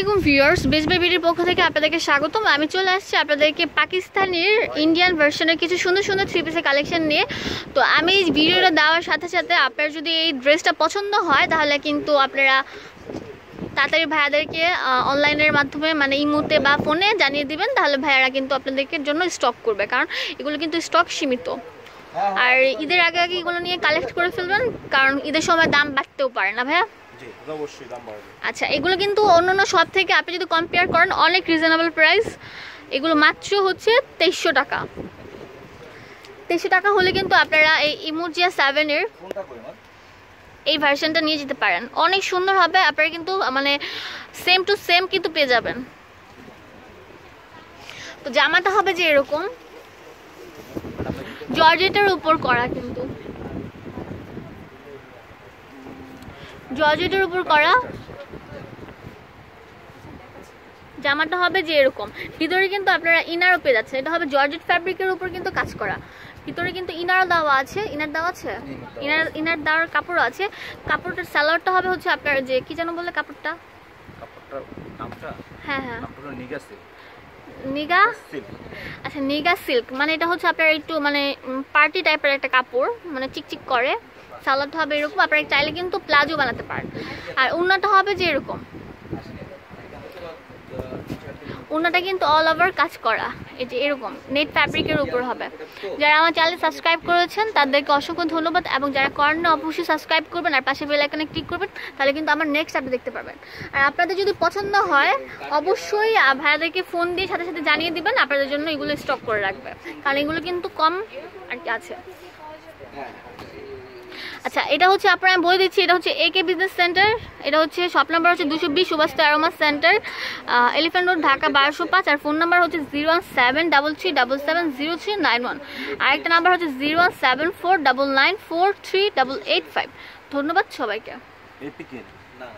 আলাইকুম viewers base বেবির পক্ষ থেকে আপনাদেরকে স্বাগতম। আমি চলে আসছি আপনাদেরকে পাকিস্তানের ইন্ডিয়ান ভার্সনের কিছু সুন্দর সুন্দর থ্রি পিসের কালেকশন নিয়ে। তো আমি এই ভিডিওটা দেওয়ার সাথে সাথে আপনার যদি এই ড্রেসটা পছন্দ হয় তাহলে কিন্তু আপনারা তাড়াতাড়ি ভাইয়াদেরকে অনলাইনের মাধ্যমে মানে ইমোতে বা ফোনে জানিয়ে দিবেন তাহলে ভাইয়ারা কিন্তু আপনাদেরকে জন্য স্টক করবে। কারণ এগুলো কিন্তু স্টক সীমিত। আর ঈদের আগে আগে এগুলো নিয়ে কালেক্ট করে ফেলবেন কারণ ঈদের সময় দাম বাড়তেও পারে না ভাইয়া। আচ্ছা এগুলো কিন্তু অন্য অন্য সব থেকে আপনি যদি কম্পেয়ার করেন অনেক রিজনেবল প্রাইস এগুলো মাত্র হচ্ছে তেইশশো টাকা। তেইশশো টাকা হলে কিন্তু আপনারা এই ইমোজিয়া সেভেনের এই ভার্সনটা নিয়ে যেতে পারেন। অনেক সুন্দর হবে আপনারা কিন্তু মানে সেম টু সেম কিন্তু পেয়ে যাবেন। তো জামাটা হবে যে এরকম। জর্জেটের উপর করা কিন্তু। জর্জেটের উপর করা। জামাটা হবে যে এরকম। ভিতরে কিন্তু আপনারা ইনারও পেয়ে যাচ্ছেন। এটা হবে জর্জেট ফ্যাব্রিকের উপর কিন্তু কাজ করা। ভিতরে কিন্তু ইনারও দেওয়া আছে। ইনার দেওয়া আছে? ইনার ইনার দেওয়ার কাপড়ও আছে। কাপড়টার স্যালোয়ারটা হবে হচ্ছে আপনার যে কি যেন বললে কাপড়টা? কাপড়টা হ্যাঁ হ্যাঁ। নিগা? আচ্ছা নিগা সিল্ক মানে এটা হচ্ছে আপনার একটু মানে পার্টি টাইপের একটা কাপড় মানে চিকচিক করে। সালাদ হবে এরকম আপনারা চাইলে কিন্তু প্লাজো বানাতে পারেন। আর উন্নত হবে যে এরকম? উন্নাটা কিন্তু অল ওভার কাজ করা। এই যে এরকম নেট ফ্যাব্রিকের উপর হবে। যারা আমার চ্যানেল সাবস্ক্রাইব করেছেন, তাদেরকে অসংখ্য ধন্যবাদ এবং যারা করেন না অবশ্যই সাবস্ক্রাইব করবেন আর পাশে বেল আইকনে ক্লিক করবেন, তাহলে কিন্তু আমার নেক্সট আপনি দেখতে পাবেন। আর আপনাদের যদি পছন্দ হয়, অবশ্যই ভাইয়াদেরকে ফোন দিয়ে সাথে সাথে জানিয়ে দিবেন, আপনাদের জন্য এগুলো স্টক করে রাখবে। কারণ এগুলো কিন্তু কম আর কি আছে। আচ্ছা এটা হচ্ছে আপনার, আমি বলে দিচ্ছি, এটা হচ্ছে একে বিজনেস সেন্টার এটা হচ্ছে শপ নাম্বার হচ্ছে দুশো বিশ Subhash aroma centre elephant road Dhaka বারোশো পাঁচ, আর ফোন নাম্বার হচ্ছে zero one seven double three double seven zero three nine one আরেকটা নাম্বার হচ্ছে zero one seven four double nine four three double eight five ধন্যবাদ সবাইকে। না।